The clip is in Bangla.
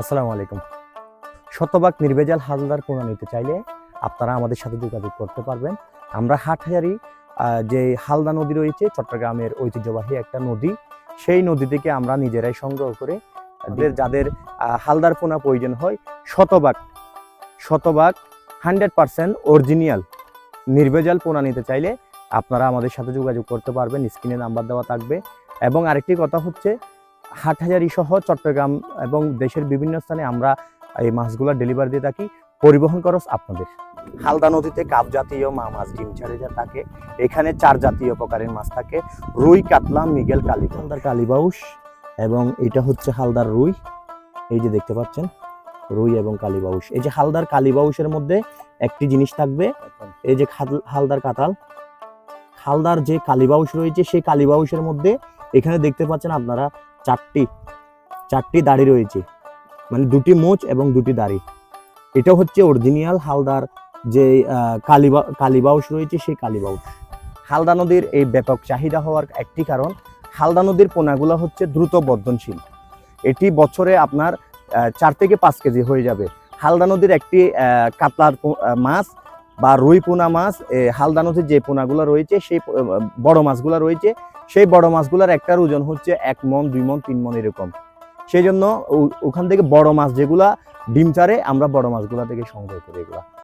আসসালামু আলাইকুম। শতভাগ নির্ভেজাল হালদার পোনা নিতে চাইলে আপনারা আমাদের সাথে যোগাযোগ করতে পারবেন। আমরা হাটহাজারি যে হালদা নদী রয়েছে চট্টগ্রামের ঐতিহ্যবাহী একটা নদী। সেই নদী থেকে আমরা নিজেরাই সংগ্রহ করে। যাদের হালদার পোনা প্রয়োজন হয় শতভাগ শতভাগ হান্ড্রেড পার্সেন্ট অরিজিনাল নির্ভেজাল পোনা নিতে চাইলে আপনারা আমাদের সাথে যোগাযোগ করতে পারবেন। স্ক্রিনে নাম্বার দেওয়া থাকবে। এবং আরেকটি কথা হচ্ছে হাটহাজারি সহ চট্টগ্রাম এবং দেশের বিভিন্ন স্থানে আমরা এই মাছগুলো ডেলিভারি দিয়ে থাকি। পরিবহন খরচ আপনাদের। হালদা নদীতে কাপ জাতীয় মা মাছ ডিম ছাড়ে যা থাকে। এখানে চার জাতীয় প্রকারের মাছ থাকে। রুই কাতলা মিগেল কালি। হালদার কালীবাউস এবং এটা হচ্ছে হালদার রুই। এই যে দেখতে পাচ্ছেন রুই এবং কালীবাউস। এই যে হালদার কালীবাউসের মধ্যে একটি জিনিস থাকবে এই যে হালদার কাতাল হালদার যে কালীবাউস রয়েছে সেই কালীবাউসের মধ্যে এখানে দেখতে পাচ্ছেন আপনারা চারটি চারটি দাড়ি রয়েছে। মানে দুটি মোচ এবং দুটি দাড়ি। এটা হচ্ছে অরিজিনাল হালদার যে কালিবা, কালীবাউস রয়েছে, সেই কালীবাউস। হালদা নদীর এই ব্যাপক চাহিদা হওয়ার একটি কারণ, হালদা নদীর পোনাগুলো হচ্ছে দ্রুত বর্ধনশীল। এটি বছরে আপনার চার থেকে পাঁচ কেজি হয়ে যাবে। হালদা নদীর একটি কাতলার মাছ বা রুই পোনা মাছ হালদা নদীর যে পোনাগুলো রয়েছে, সেই বড় মাছগুলো রয়েছে। সেই বড় মাছগুলোর একটার ওজন হচ্ছে এক মন, দুই মন, তিন মন এরকম। সেই জন্য ওখান থেকে বড় মাছ যেগুলা ডিম চারে, আমরা বড় মাছগুলা থেকে সংগ্রহ করি এগুলা।